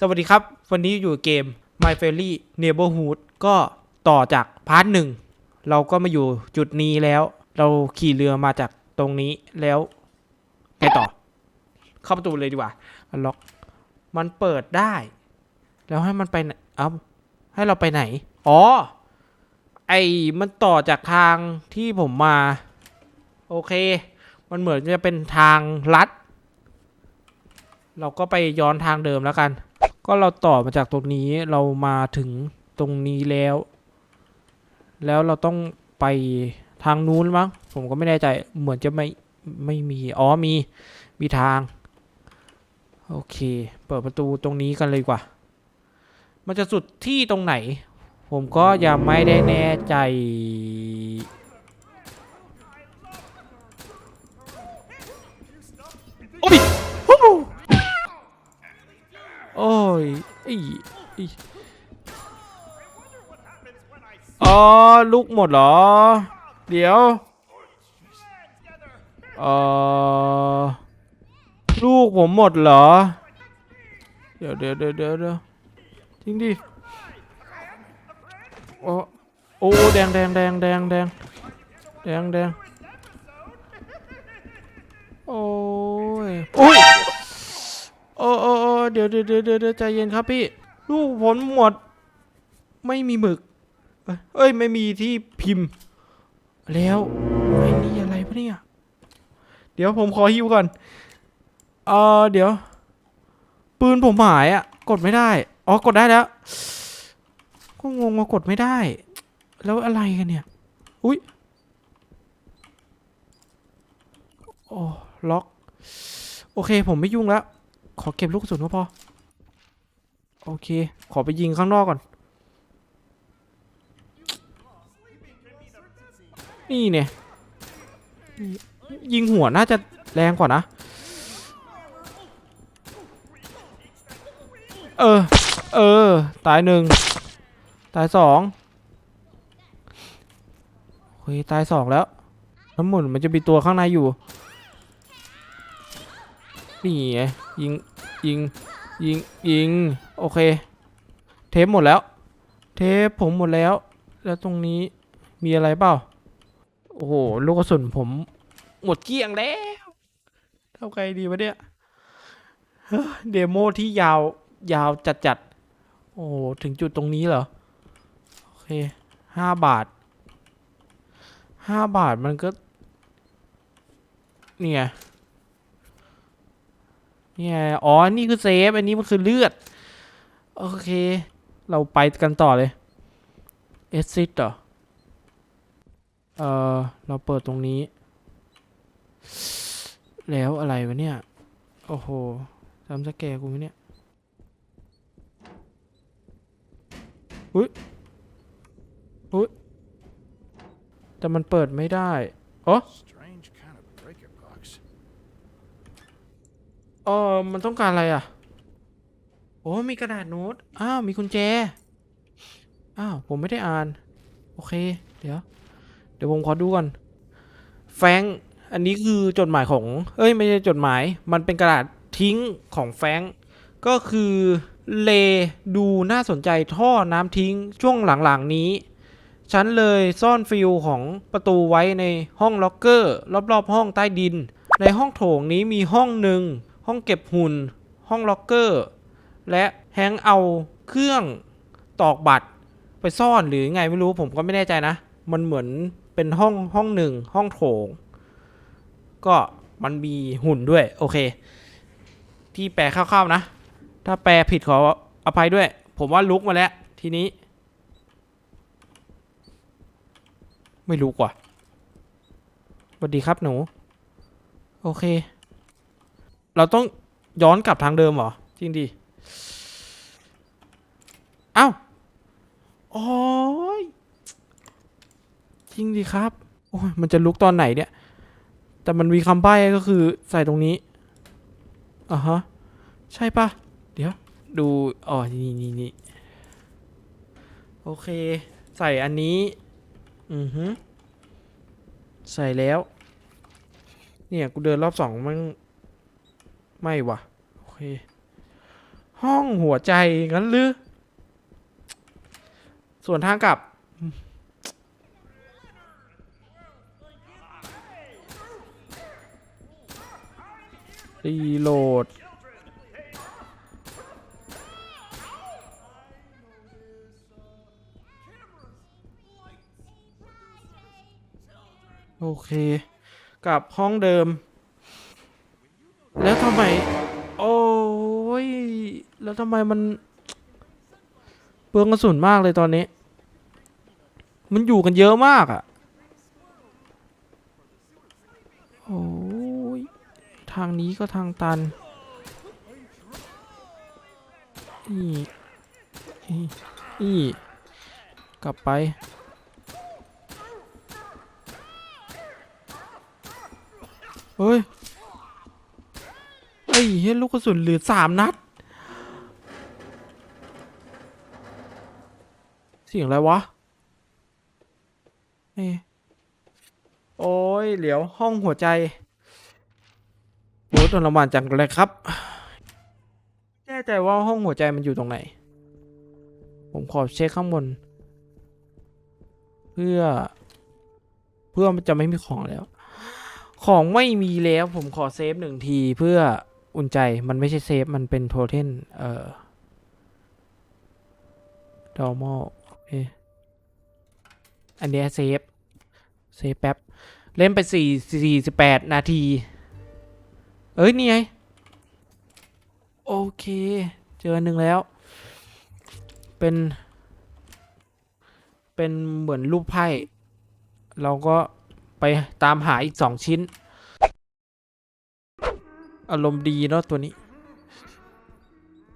สวัสดีครับ วันนี้อยู่เกม My Fairy Neighborhood ก็ต่อจากพาร์ทหนึ่งเราก็มาอยู่จุดนี้แล้ว เราขี่เรือมาจากตรงนี้แล้วไปต่อ เข้าประตูเลยดีกว่าอันล็อกมันเปิดได้ แล้วให้มันไปไหนเอ้าให้เราไปไหน อ๋อ ไอมันต่อจากทางที่ผมมา โอเค มันเหมือนจะเป็นทางลัดเราก็ไปย้อนทางเดิมแล้วกัน ก็เราต่อมาจากตรงนี้เรามาถึงตรงนี้แล้ว แล้วเราต้องไปทางนู้นมั้งผมก็ไม่แน่ใจเหมือนจะไม่ไม่มีอ๋อมีมีทาง โอเค เปิดประตูตรงนี้กันเลยกว่า มันจะสุดที่ตรงไหน ผมก็ยังไม่ได้แน่ใจ โอ้ยอีอีอ๋อลูกหมดเหรอเดี๋ยวเออลูกผมหมดเโอ้โอ้เดี๋ยวเดี๋ยวเดี๋ยวใจเย็นครับพี่ ลูกผมหมด ไม่มีหมึก เอ้ย ไม่มีที่พิมพ์ แล้วไอ้นี่อะไรปะเนี่ย เดี๋ยวผมขอฮิวก่อน เออเดี๋ยว ปืนผมหายอะ กดไม่ได้ อ๋อ กดได้แล้ว ก็งงว่ากดไม่ได้ แล้วอะไรกันเนี่ย อุ้ยโอ้ล็อก โอเค ผมไม่ยุ่งแล้ว ขอเก็บลูกกระสุนก็พอ โอเค ขอไปยิงข้างนอกก่อน นี่เนี่ย ยิงหัวน่าจะแรงกว่านะ เออ เออ ตายหนึ่ง ตายสองเฮ้ยตายสองแล้ว น้ำหมุนมันจะมีตัวข้างในอยู่ นี่ไงยิงยิงยิงยิงโอเค เทปหมดแล้ว เทปผมหมดแล้ว แล้วตรงนี้มีอะไรเปล่า โอ้โหลูกกระสุนผม หมดเกลี้ยงแล้วเท่าไงดีวะเนี่ยเดโมที่ยาวยาวจัดจัดโอ้โหถึงจุดตรงนี้เหรอ โอเคห้าบาทห้าบาทมันก็นี่ไง นี่ไงอ๋อ นี่คือเซฟ อันนี้มันคือเลือด โอเค เราไปกันต่อเลย เอซิดเหรอ เออเราเปิดตรงนี้ แล้วอะไรวะเนี่ย โอ้โหจำสแกกูไหมเนี่ย อุ้ยอุ้ยแต่มันเปิดไม่ได้อ๋อ ออมันต้องการอะไรอะ โอ้มีกระดาษโน้ต อ้าว มีกุญแจ อ้าว ผมไม่ได้อ่าน โอเค เดี๋ยว เดี๋ยวผมขอดูก่อน แฟง อันนี้คือจดหมายของ เอ้ย ไม่ใช่จดหมาย มันเป็นกระดาษทิ้งของแฟง ก็คือเลดูน่าสนใจท่อน้ำทิ้งช่วงหลังๆนี้ ฉันเลยซ่อนฟิลของประตูไว้ในห้องล็อกเกอร์ รอบๆห้องใต้ดิน ในห้องโถงนี้มีห้องหนึ่ง ห้องเก็บหุ่น ห้องล็อกเกอร์ และแฮงเอาเครื่องตอกบัตรไปซ่อนหรือไงไม่รู้ผมก็ไม่แน่ใจนะ มันเหมือนเป็นห้องห้องหนึ่งห้องโถง ก็มันมีหุ่นด้วย โอเค ที่แปลคร่าวๆนะ ถ้าแปลผิดขออภัยด้วย ผมว่าลุกมาแล้ว ทีนี้ ไม่รู้กว่าสวัสดีครับหนู โอเค เราต้องย้อนกลับทางเดิมเหรอ จริงดิเอ้าโอ้ยจริงดิครับ โอ้ยมันจะลุกตอนไหนเนี่ย แต่มันมีคำใบ้ก็คือใส่ตรงนี้อ่าฮะ ใช่ปะเดี๋ยว ดู อ๋อ นี่นี่นี่โอเค ใส่อันนี้ อือฮึใส่แล้ว เนี่ย กูเดินรอบสองมัน ไม่ว่ะโอเค ห้องหัวใจงั้นหรือ ส่วนทางกลับ รีโหลดโอเคกลับห้องเดิม แล้วทำไม โอ้ย แล้วทำไมมันเปลืองกระสุนมากเลยตอนนี้ มันอยู่กันเยอะมากอะ่ะ โอ้ย ทางนี้ก็ทางตันนี่นี่นี่กลับไปเฮ้ย เฮ้ยลูกกระสุนเหลือสามนัด เสียงอะไรวะนี่โอ้ยเหลียวห้องหัวใจโอ้ตอนรมานจังเลยครับแน่ใจว่าห้องหัวใจมันอยู่ตรงไหน ผมขอเช็คข้างบน เพื่อ เพื่อมันจะไม่มีของแล้ว ของไม่มีแล้วผมขอเซฟหนึ่งทีเพื่อ อุ่นใจมันไม่ใช่เซฟ มันเป็นโทเทนเอ่อ normal โอเคอันเนี้ยเซฟ เซฟแป๊บ เล่นไปสี่สี่สิบแปดนาที เอ้ย นี่ไง โอเค เจอหนึ่งแล้ว เป็น เป็นเหมือนรูปไพ่ เราก็ไปตามหาอีกสองชิ้น อารมณ์ดีเนาะตัวนี้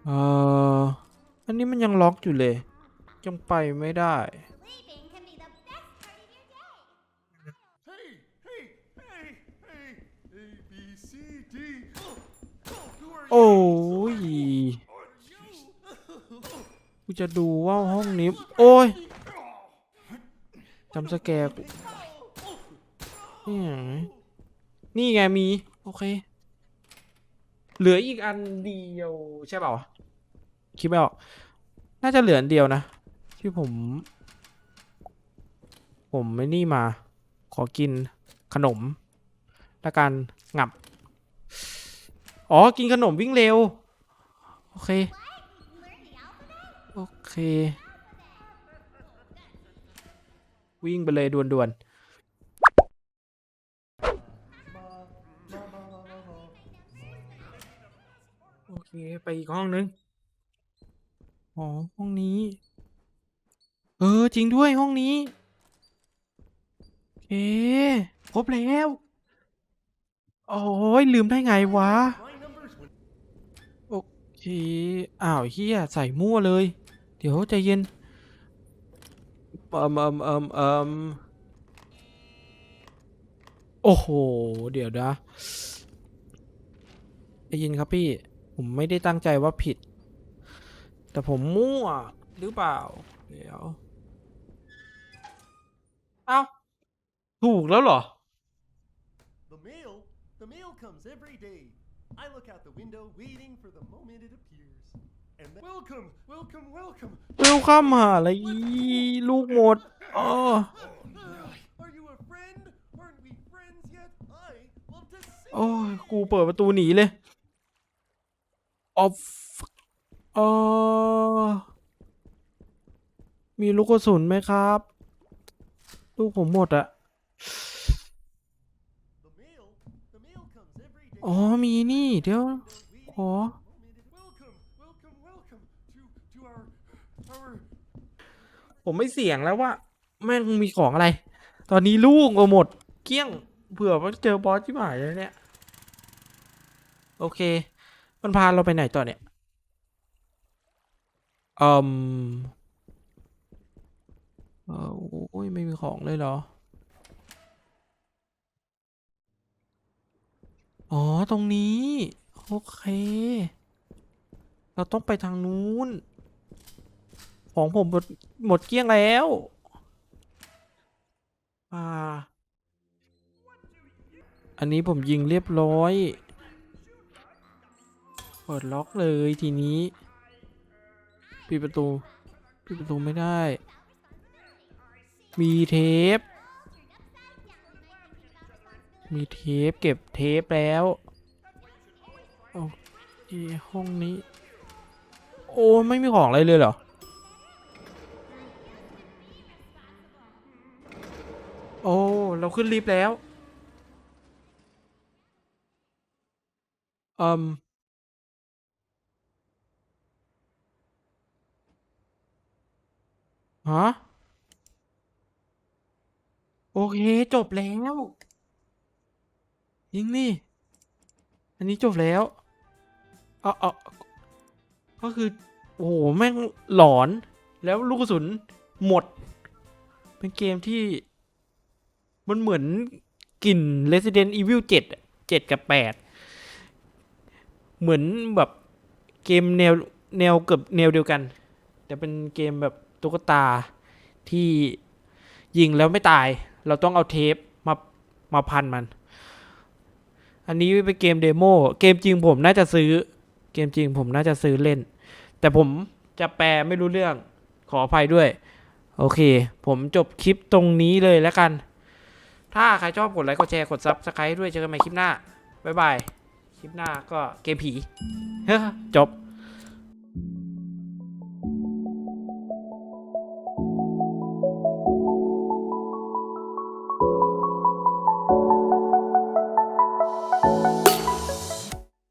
เอ่อ อันนี้มันยังล็อกอยู่เลยยังไปไม่ได้โอ้ยกูจะดูว่าห้องนี้ โอ้ยจำสแกร์กูนี่ไง นี่ไงมี โอเค เหลืออีกอันเดียวใช่เปล่าคิดไม่ออกน่าจะเหลืออันเดียวนะ ที่ผม ผมไม่นี่มา ขอกินขนมและการงับ อ๋อ กินขนมวิ่งเร็ว โอเค โอเค วิ่งไปเลยด่วนๆ โอเคไปอีกห้องนึง อ๋อ ห้องนี้ เออ จริงด้วยห้องนี้โอเคครบแล้ว โอ้ยลืมได้ไงวะ My numbers when โอเค อ้าวเฮียใส่มั่วเลย เดี๋ยวใจเย็นเอิมเอิมเอิมเอิมโอ้โห เดี๋ยวนะได้ยินครับพี่ ผมไม่ได้ตั้งใจว่าผิด แต่ผมมั่วหรือเปล่า เดี๋ยว เอ้า ถูกแล้วเหรอ The mail? The mail comes every day. I look out the window waiting for the moment it appears. And then, welcome, welcome, welcome. เวลคัมหาอะไรอีลูกหมดอ๋อ Are you a friend? Aren't we friends yet? I love to sing. โอ้ย กูเปิดประตูหนีเลย ออฟเออมีลูกกระสุนไหมครับ ลูกผมหมดอะอ๋อ มีนี่ เดี๋ยว ขอ ผมไม่เสี่ยงแล้วว่า แม่งมีของอะไร ตอนนี้ลูกเอาหมด เกลี้ยง เผื่อว่าเจอบอสที่หายเลยเนี่ย โอเค มันพาเราไปไหนต่อเนี่ยอืมเออโอ้ยไม่มีของเลยเหรอ อ๋อ ตรงนี้ โอเค เราต้องไปทางนู้น ของผมหมดหมดเกลี้ยงแล้ว อ่า อันนี้ผมยิงเรียบร้อย เปิดล็อกเลยทีนี้ ปิดประตู ปิดประตูไม่ได้ มีเทป มีเทปเก็บเทปแล้วเอาอีห้องนี้ โอ้ไม่มีของอะไรเลยเหรอโอ้ เราขึ้นลิฟต์แล้วอืม ฮะ โอเค จบแล้ว ยิงนี่ อันนี้จบแล้วเออเออก็คือ โอ้โห แม่งหลอน แล้วลูกกระสุนหมด เป็นเกมที่ มันเหมือนกลิ่น Resident Evil 7 7 กับ 8 เหมือนแบบเกมแนวแนวเกือบแนวเดียวกัน แต่เป็นเกมแบบ ตุ๊กตาที่ยิงแล้วไม่ตาย เราต้องเอาเทปมามาพันมัน อันนี้เป็นเกมเดโมเกมจริงผมน่าจะซื้อ เกมจริงผมน่าจะซื้อเล่น แต่ผมจะแปลไม่รู้เรื่องขออภัยด้วย โอเค ผมจบคลิปตรงนี้เลยแล้วกัน ถ้าใครชอบกดไลค์กดแชร์กดซับสไครต์ด้วยเจอกันใหม่คลิปหน้าบ๊ายบาย คลิปหน้าก็เกมผีจบ